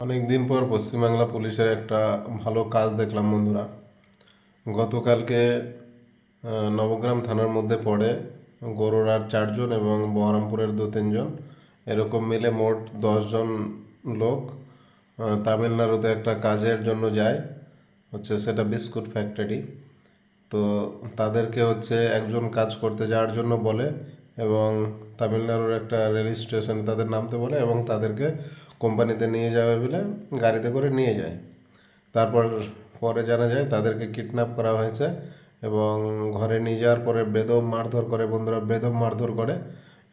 অনেক দিন পর পশ্চিমবাংলা পুলিশের একটা ভালো কাজ দেখলাম বন্ধুরা। গতকালকে নবগ্রাম থানার মধ্যে পড়ে গরুড়ার চারজন এবং বহরমপুরের দু তিনজন। এরকম মিলে মোট দশজন লোক তামিলনাড়ুতে একটা কাজের জন্য যায়, হচ্ছে সেটা বিস্কুট ফ্যাক্টরি। তো তাদেরকে হচ্ছে একজন কাজ করতে যাওয়ার জন্য বলে এবং তামিলনাড়ুর একটা রেল স্টেশন তাদের নামতে বলে এবং তাদেরকে কোম্পানিতে নিয়ে যাবে বলে গাড়িতে করে নিয়ে যায়। তারপর পরে জানা যায় তাদেরকে কিডন্যাপ করা হয়েছে এবং ঘরে নিয়ে যাওয়ার পরে বেদম মারধর করে, বন্ধুরা বেদম মারধর করে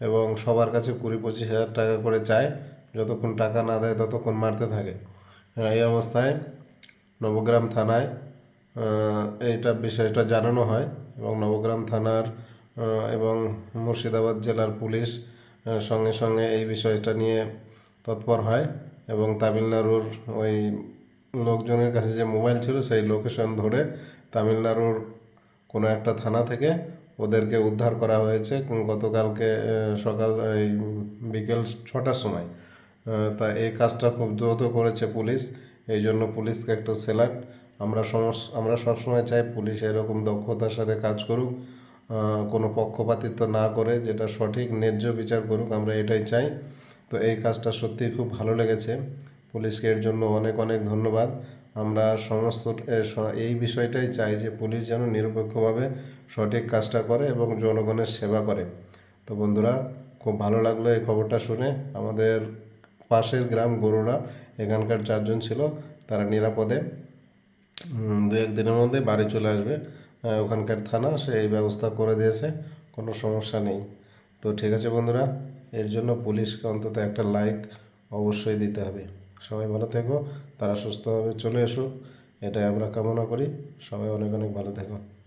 এবং সবার কাছে কুড়ি পঁচিশ হাজার টাকা করে চায়, যতক্ষণ টাকা না দেয় ততক্ষণ মারতে থাকে। এই অবস্থায় নবগ্রাম থানায় এইটা বিষয়টা জানানো হয় এবং নবগ্রাম থানার এবং মুর্শিদাবাদ জেলার পুলিশ সঙ্গে সঙ্গে এই বিষয়টা নিয়ে তৎপর হয় এবং তামিলনাড়ুর ওই লোকজনের কাছে যে মোবাইল ছিল সেই লোকেশন ধরে তামিলনাড়ুর কোনো একটা থানা থেকে ওদেরকে উদ্ধার করা হয়েছে। গতকালকে সকাল, এই বিকেল ছটার সময়। তা এই কাজটা খুব দ্রুত করেছে পুলিশ, এই জন্য পুলিশকে একটা সেলাক্ট আমরা সমস, আমরা সবসময় চাই পুলিশ এরকম দক্ষতার সাথে কাজ করুক। কোনো পক্ষপাতিত্ব না করে যেটা সঠিক, ন্যায্য বিচার করুক, আমরা এটাই চাই। তো এই কাজটা সত্যিই খুব ভালো লেগেছে। পুলিশকে এর জন্য অনেক অনেক ধন্যবাদ। আমরা সমস্ত এই বিষয়টাই চাই যে পুলিশ যেন নিরপেক্ষভাবে সঠিক কাজটা করে এবং জনগণের সেবা করে। তো বন্ধুরা, খুব ভালো লাগল এই খবরটা শুনে। আমাদের পাশের গ্রাম গরুড়া, এখানকার চারজন ছিল, তারা নিরাপদে। দু একদিনের মধ্যে বাড়ি চলে আসবে। ওখানকার থানা সে এই ব্যবস্থা করে দিয়েছে, কোনো সমস্যা নেই। তো ঠিক আছে বন্ধুরা, এর জন্য পুলিশকে অন্তত একটা লাইক অবশ্যই দিতে হবে। সবাই ভালো থেকো, তারা সুস্থভাবে চলে এসুক, এটাই আমরা কামনা করি। সবাই অনেক অনেক ভালো থেকো।